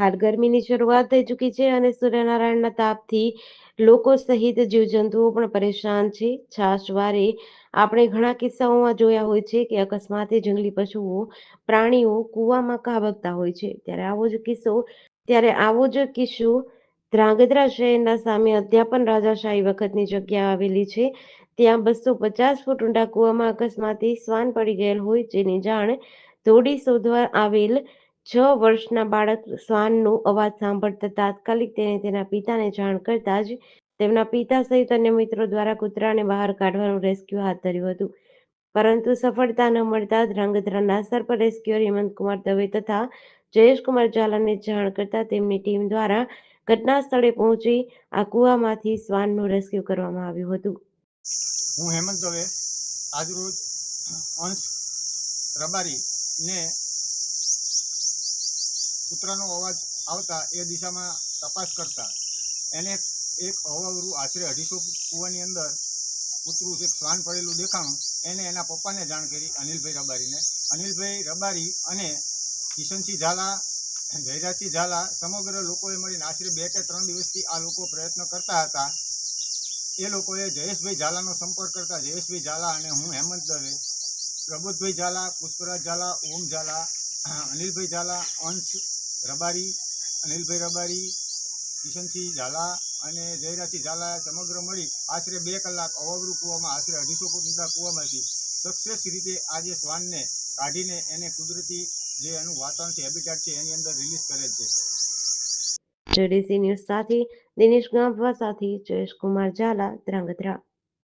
હાલ ગરમીની શરૂઆત થઈ ચૂકી છે અને સૂર્યનારાયણના તાપથી લોકો સહિત જીવજંતુઓ પણ પરેશાન છે. છાશવારે આપણે ઘણા કિસ્સાઓમાં જોયા હોય છે કે અકસ્માતે જંગલી પશુઓ, પ્રાણીઓ કૂવામાં કાબકતા હોય છે. ત્યારે આવો જ કિસ્સો, ત્યારે આવો જ કિસ્સો ધ્રાંગધ્રા શહેરના સામે અધ્યાપન રાજાશાહી વખતની જગ્યા આવેલી છે. ત્યાં બસો પચાસ ફૂટ ઊંડા કૂવામાં અકસ્માતે શ્વાન પડી ગયેલ હોય જેની જાણ ધોડી શોધવા આવેલ છ વર્ષના બાળક શ્વાનનો અવાજ સાંભળતા તાત્કાલિક તેને તેના પિતાને જાણ કરતા જ તેમના પિતા સહિત અન્ય મિત્રો દ્વારા કૂતરાને બહાર કાઢવાનું રેસ્ક્યુ હાથ ધર્યું હતું. પરંતુ સફળતા ન મળતા ધ્રાંગધ્રા નાસર પર રેસ્ક્યુઅર હેમંતકુમાર દવે તથા જયેશકુમાર ઝાલાને જાણ કરતા તેમની ટીમ દ્વારા ઘટના સ્થળે પહોંચી આ કૂવામાંથી શ્વાનનું રેસ્ક્યુ કરવામાં આવ્યું હતું. હું હેમંત દવે આજરોજ અંશ રબારી ને કૂતરાનો અવાજ આવતા એ દિશામાં તપાસ કરતા. એને એક અવાવરું આશરે અઢીસો કૂવાની અંદર કૂતરું એક શ્વાન પડેલું દેખાણું એને એના પપ્પાને જાણ કરી અનિલભાઈ રબારીને. અનિલભાઈ રબારી અને કિશનસિંહ ઝાલા, જયરાજસિંહ ઝાલા સમગ્ર લોકોએ મળીને આશરે બે કે ત્રણ દિવસથી આ લોકો પ્રયત્ન કરતા હતા. એ લોકોએ જયેશભાઈ ઝાલાનો સંપર્ક કરતા જયેશભાઈ ઝાલા અને હું હેમંત દવે, પ્રબોધભાઈ ઝાલા, પુષ્પરાજ ઝાલા, ઓમ ઝાલા અનિલભાઈ ઝાલા, અંશ રબારી, અનિલભાઈ રબારી, કિશનસિંહ ઝાલા અને જયરાસિંહ ઝાલા સમગ્ર મળી આશરે બે કલાક અવાવરૂ કૂવામાં, આશરે અઢીસો ફૂટ કૂવામાંથી સક્સેસ રીતે આજે શ્વાનને કાઢીને એને કુદરતી જે એનું વાતાવરણ છે હેબિટેટ છે, એની અંદર રિલીઝ કરે છે. જેડીસી ન્યૂઝ સાથે દિનેશ ગાંભવા સાથે જયેશ કુમાર ઝાલા, ધ્રાંગધ્રા.